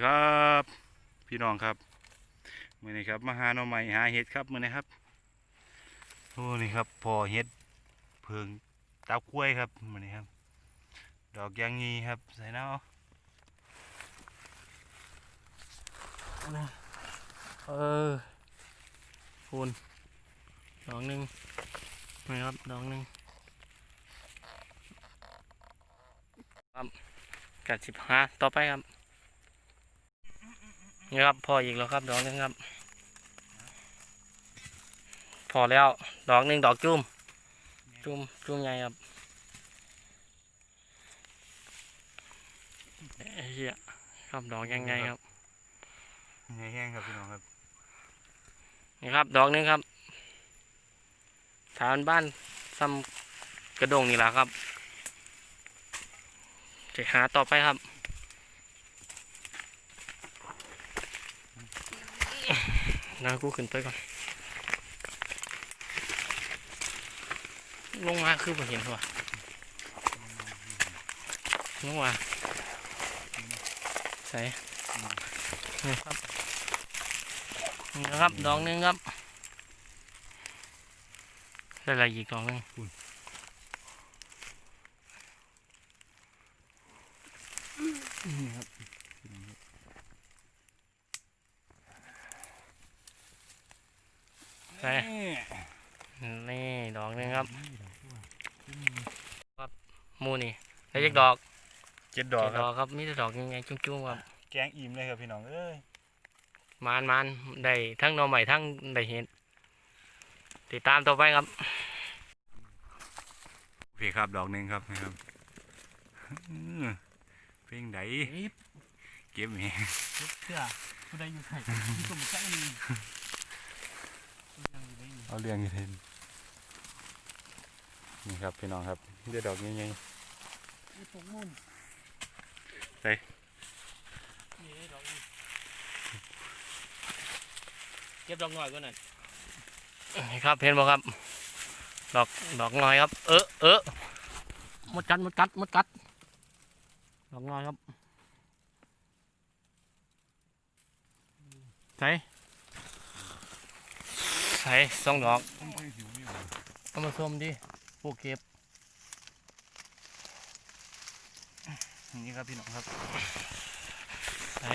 ดีครับพี่น้องครับมือนี้ครับมาหาหน่อไม้หาเห็ดครับมือนี้ครับโอ้นี่ครับพอเห็ดเพิงตากล้วยครับมือนี้ครับ ดอกยางงีครับใส่เนาะเออคูณดอกหนึ่งนี่ครับดอกหนึ่งครับกัดสิบห้าต่อไปครับ นี่ครับพออีกแล้วครับดอกหนึงครับ พอแล้ว ดอกหนึ่งดอกจุ่มจุ่มจุ่มใหญ่ครับเอ้ยเหี้ยครับดอกยังไงครับใหญ่แห้งครับพี่น้องครับนี่ครับ ดอกหนึงครับฐานบ้านซ้ำกระดงนี่แหละครับจะหาต่อไปครับ นากูขึ้นไปก่อน ลงมาคือผมเห็นหัวลงมาใส่นี่ครับนี่นะครับ ดอกหนึงครับได้อะไรอีกดอกหนึงนี่ครับใส่นี่ดอกหนึงครับหมู นี่ได้จักดอกเจ็ดดดออกกครับครับมีแต่ดอกยังไงจุ้มๆครับแกงอิ่มเลยครับพี่น้องเอ้ยมานมานได้ทั้งหนอใหม่ทั้งได้เห็ดติดตามต่อไปครับ พี่ครับดอกหนึ่งครับนะครับอื้อเพลงไหนเก็บแหมเสื้อผู้ใดอยู่ไข่ที่สมใจนี่เอาเรื่องอยู่เทนนี่ครับพี่น้องครับเดี๋ยวดอกให ญ่ตกมุมไปนี่ดอกนี้เก็บดอกหน่อยก็นั่นนี่ครับเห็นบ่ครับ ดอกดอกหน่อยครับ เออเออมดกัดมดกัดมดกัดดอกหน่อยครับใส่ใส่สองดอกๆผมเคยหิวนี่หว่าเอามาส้มดิปลูกเก็บ นี่ครับพี่น้องครับใส่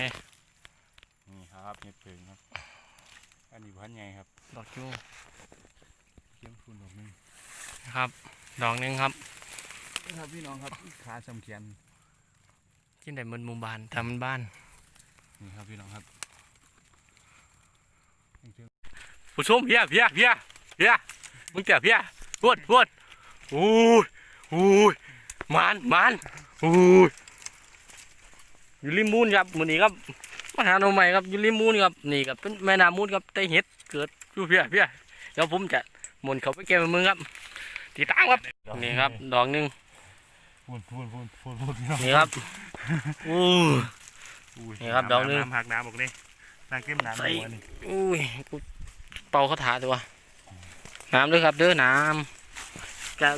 นี่ครับเห็ดเพิงครับ อันนี้พันใหญ่ครับ ดอกจูเขี้ยมฟูนดอกหนึงนะครับ ดอกหนึงครับนี่ครับพี่น้องครับขาสำเขียนที่ไหนมันหมู่บ้านทำมันบ้านนี่ครับพี่น้องครับผู้ชมเพียเพียเพียเพียมึงเจ๋อเพียพวดพวดอู้ยอู้ยมันมันอู้ย อยู่ริมมูนครับมือนี้ครับมาหาหน่อใหม่ครับอยู่ริมมูนครับนี่ครับเป็นแม่น้ำมูนครับได้เห็ดเกิดอยู่เพียเพียเดี๋ยวผมจะหมุนเขาไปเก็บมือครับติดตามครับนี่ครับ ดอกหนึงพูนพูนพูนพูนพูนพี่น้องนี่ครับอู้อุ้ยนี่ครับดอกหนึ่งน้ำหักน้ำออกนี่น้ำเต็มน้ำใส่หัวนี่อุ้ยกูเป่าเขาถาตัวน้ำด้วยครับเด้อน้ำกะ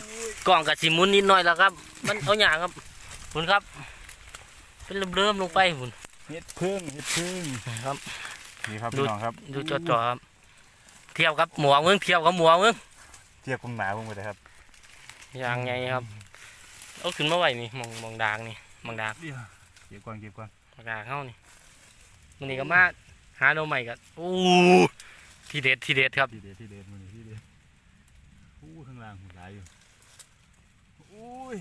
กล่องกับสิหมุนนิดหน่อยแล้วครับ มันเอาอย่างครับคุณครับ เป็นเริ่มๆลงไปคุณเห็ดพึ่งเห็ดพึ่งครับ นี่ครับดูพี่น้องครับดูจ่อๆครับ เทียบครับหมวกมึงเทียบกับหมวกมึงเทียบกับหนาผมไปเลยครับอย่างไงครับเอาขึ้นมาไว้นี่มองมองดางนี่มองดางเดี๋ยวเก็บก่อนเก็บก่อนมองดางเข้านี่มันนี่ก็มาหาโนใหม่กันอู้ทีเด็ดทีเด็ดครับที่เด็ดที่เด็ดมันนี่ที่เด็ดอู้ข้างล่างหุ่นหลายอยู่อุ้ย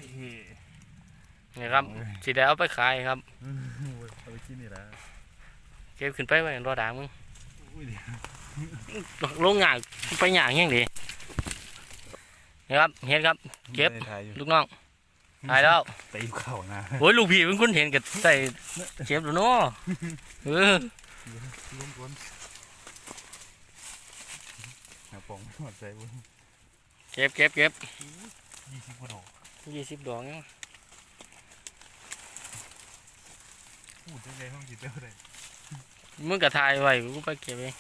นี่ครับสีแดงเอาไปขายครับเอาไปกินนี่ละเก็บขึ้นไปไว้รอดางมึงอุ้ยเดี๋ยวลงหยางไปหยางยังดีนะครับเห็นครับ เก็บไม่ได้ถ่ายอยู่ลูกน้องตายแล้วตีเข่านะโอ้ยลูกพี่เป็นคนเห็นกับใส่เก็บแล้วเนาะเออล้มก้นหาปองหอดใจบุ้เก็บเก็บเก็บยี่สิบกว่าดอกยี่สิบดอกเนี่ย พูดได้ไงห้องจิตเจ้าเลยมึงกับทายไว้กูไปเก็บเอง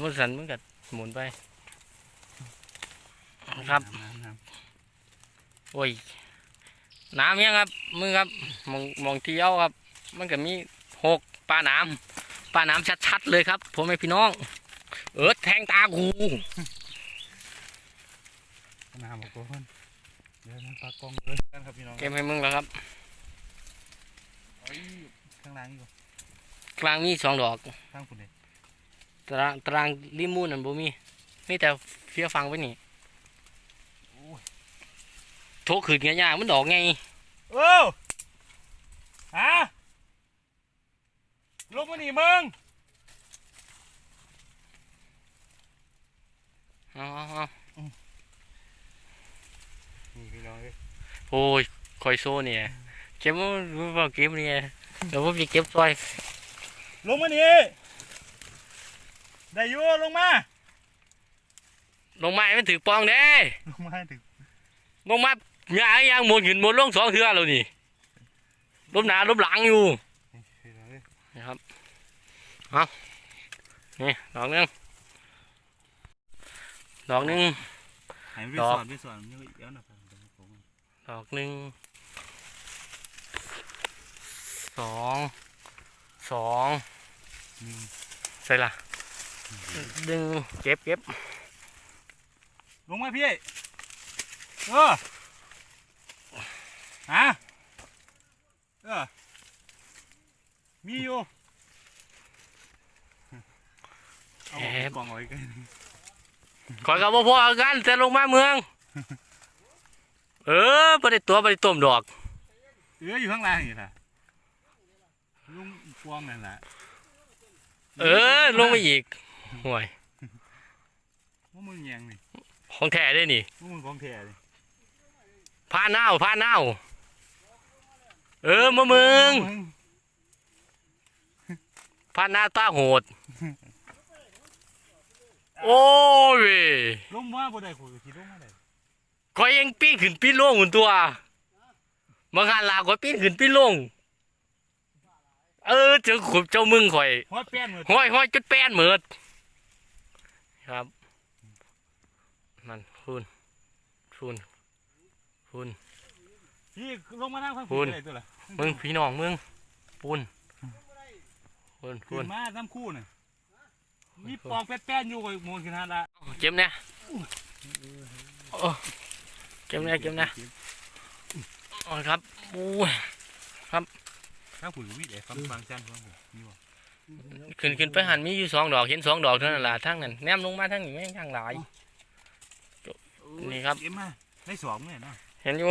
มึงสันมึงกับหมุนไป ครับน้ำน้โอ้ย น้ำยังครับ มึงครับมองมองเที่ยวครับ มันก็มีหกปลาน้ำปลาน้ำชัดๆเลยครับผมไอพี่น้อง เอิร์ธแทงตากูน้ำบอกก่อนเดี๋ยวมันปลากองเลยกันครับพี่น้อง เกมให้มึงแล้วครับเอ้ย ข้างล่างนี่ก่อนกลางมีสองดอกข้างคุณเลยตารางตารางริมมูนนั่นบ่มีมีแต่เฟียฟังไว้นี่โถขืนเงี้ยากๆมันดอกไงโอ้ฮะลงมาหนีมึงเอาเอาเอานี่พี่น้องเอ้ยโอ้ยคอยโซ่เนี่ยเก็บมันรู้ว่าเก็บเนี่ย เดี๋ยวผมจะเก็บซอย ลงมาหนีได้อยูลงมา ลงมาให้มันถือปองเด้ลงมาให้ถึงลงมาหยางยางหมดหินหมดลงสองเทือแล้วนี่ลบหนาลบหลังอยู่พี่น้องเอ้ยนะครับ เอานี่ดอกหนึงดอกหนึงให้ไปดอกสอนไปสอนนี่ก็เดี๋ยวนะผมเดี๋ยวผมดอกหนึ่ง สองสองหนึ่งใส่ละดึงเก็บเก็บลงมาพี่เออฮะเออมีอยู่เอาบอกกล่องเอาไว้กันขอยกับพ่อๆกันแต่ลงมาเมือง เออประเด็ตัวประเด็ต้มดอก เอออยู่ข้างล่างนี่แหละ ลุงฟวงนั่นแหละเออ ลงมาอีกห่วยว่ามึงแยงนี่ของแท้ได้นี่ว่ามึงของแท้เลยผ้าเน่าผ้าเน่า เออมาเมืองผ้าหน้าตาโหด โอ้ยลงมาบ่ได้คุยกับที่ลงมาได้ก็ยังปีนขึ้นปีนลงหุ่นตัวบางครั้งลาก็ปีนขึ้นปีนลง เออเจ้าขุบเจ้ามึงข่อยหัวแป้นหมดห้อยห้อยจุดแป้นเหมิดครับนั่นคุณคุณคุณพี่ลงมานั่งฟังคุพี่ณอะไรตัวละมึงพี่น้องมึงปุนคุณคุขึ้ณนมาน้ำคู่น่ะมีปองแป้นๆอยู่กับมูลขึ้นฮะละเจ็บเนี่ยโอ้เจ็บเนี่ยเจ็บเนี่ยอ๋อครับโอ้ย ข้างผู้วิเดี๋ยวฟังฟังจันฟังผู้นี่บ่ขึ้นขึ้นไปหันมีอยู่สองดอกเห็นสองดอกเท่านั้นล่ะทั้งนั้นแนมลงมาทั้งนี้ไม่งทางหลาย นี่ครับ เอ็มมาได้สองเนี่ยนะเห็นอยู่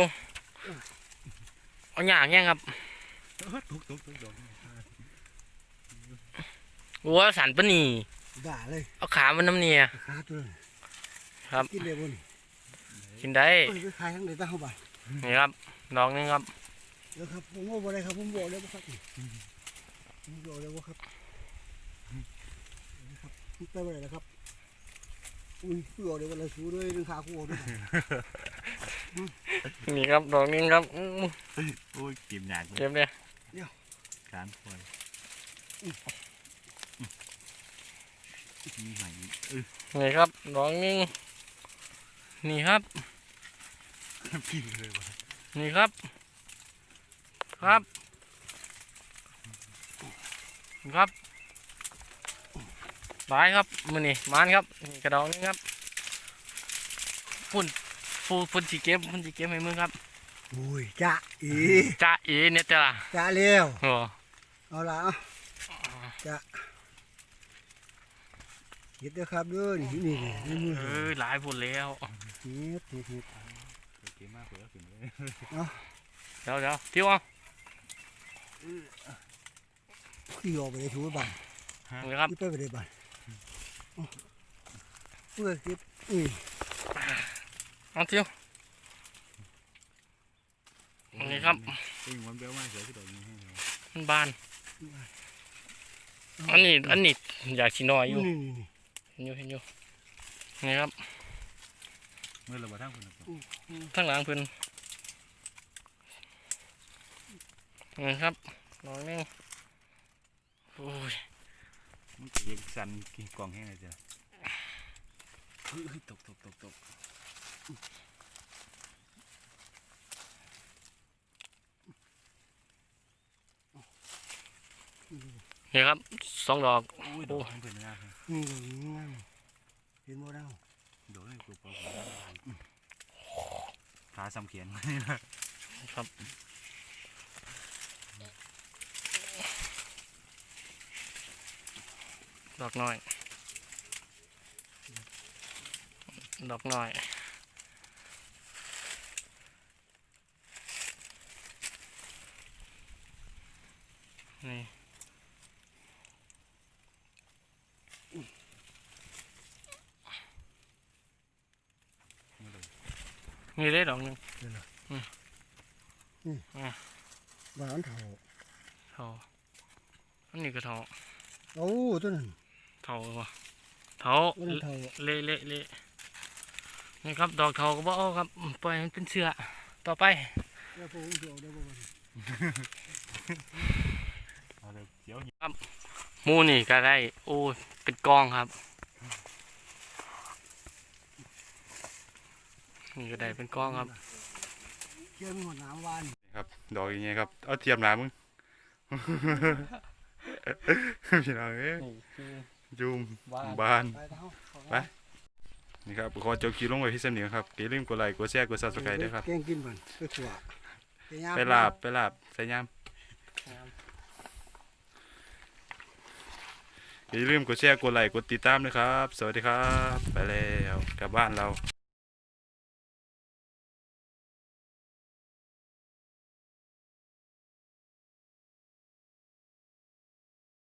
เอาหยากแง่ครับเออทุกทุกทุกดอกวัวสันปะนีด่าเลยเอาขามันน้ำเนียขาตัวนั้นครับกินเลยบนกินได้เอ้ยไปขายทั้งไหนตั้งเข้าไปนี่ครับดอกหนึงครับเดี๋ยวครับผมบอกอะไรครับผมบอกเลยว่าครับผมบอกเลยว่าครับนะครับไปไปไหนนะครับอุ้ยพี่บอกเลยว่าอะไรสู้ด้วยดึงขาคู่ด้วยนี่ครับดอกหนึงครับอื้อโอ้ยเก็บหยาดเจ็บเนี่ยการคอยมีไหนเออนี่ครับดอกหนึงนี่ครับพี่เลยว่ะนี่ครับ ครับครับบายครับมือนี่มานครับนี่กระดองนี่ครับพุ่นฟูพุ่นสีเก็บพุ่นสีเก็บให้มึงครับอุ้ยจ้าอีจ้าเอเนี่ยจ้าจ้าเร็วโอ้เอาละเอาจ้าเห็ดเด้อครับเด้อนี่นี่นี่มือเออหลายพุ่นแล้วเห็ดเห็ดเห็ดเก็บมากเลยขึ้นเลยเดี๋ยวเดี๋ยวเที่ยวเอา ขี้ออกไปเลยถูบ้านนี่ครับไปไปเลยบ้านเพื่อเห็ดอุ้ยเอาเที่ยวนี่ครับเองวันเบลมากเสียที่ดอกนี้ยมันบาน อันนี้อันนี้อยากชิน้อยอยู่เห็นอยู่เห็นอยู่นี่ครับเมื่อเราบ่ทั้งคนละคนข้งหลังพิ่นนี่ครับ ดอกหนึงโอ้ยมันเก็บสันกินกล่องให้เลยจ้ะเฮ้ยตกตกตกตกนี่ครับสองดอกโอ้ยดอกมันเป็นงามเลยนี่ก็งามเห็นบ่ได้โดดเลยกูปอขาซ้ำเขียนครับ ดอกน้อย ดอกน้อย นี่นี่ได้ดอกหนึ่งหวานเท่าเท่าอันนี้ก็เท่าโอ้ตัวนั้น เท่าว่ะเท่าตัวนั้นเท่าเละเละเละนี่ครับ ดอกเท่าก็บ่เอาครับอืมปล่อยมันเป็นเสือต่อไปแล้วผมเดี๋ยวได้บ่บ่เอาเลยเดี๋ยวหมูนี่ก็ได้ โอ้ยเป็นกองครับ นี่ก็ได้เป็นกองครับเชื่อมหัวน้ำหวานครับ ดอกอย่างเงี้ยครับ เอาเทียมหนามึงพี่น้องเอ้ ยจุมบานไปเท่าไปนี่ครับขอจบคลิปลงไว้ที่สำเนียงครับอย่าลืมกดไลค์กดแชร์กดซับสไครต์ด้วยครับแกงกินมันไปขวาไปลาบไปลาบใส่ยามอย่าลืมกดแชร์กดไลค์กดติดตามด้วยครับ สวัสดีครับ ไปแล้วกลับบ้านเรา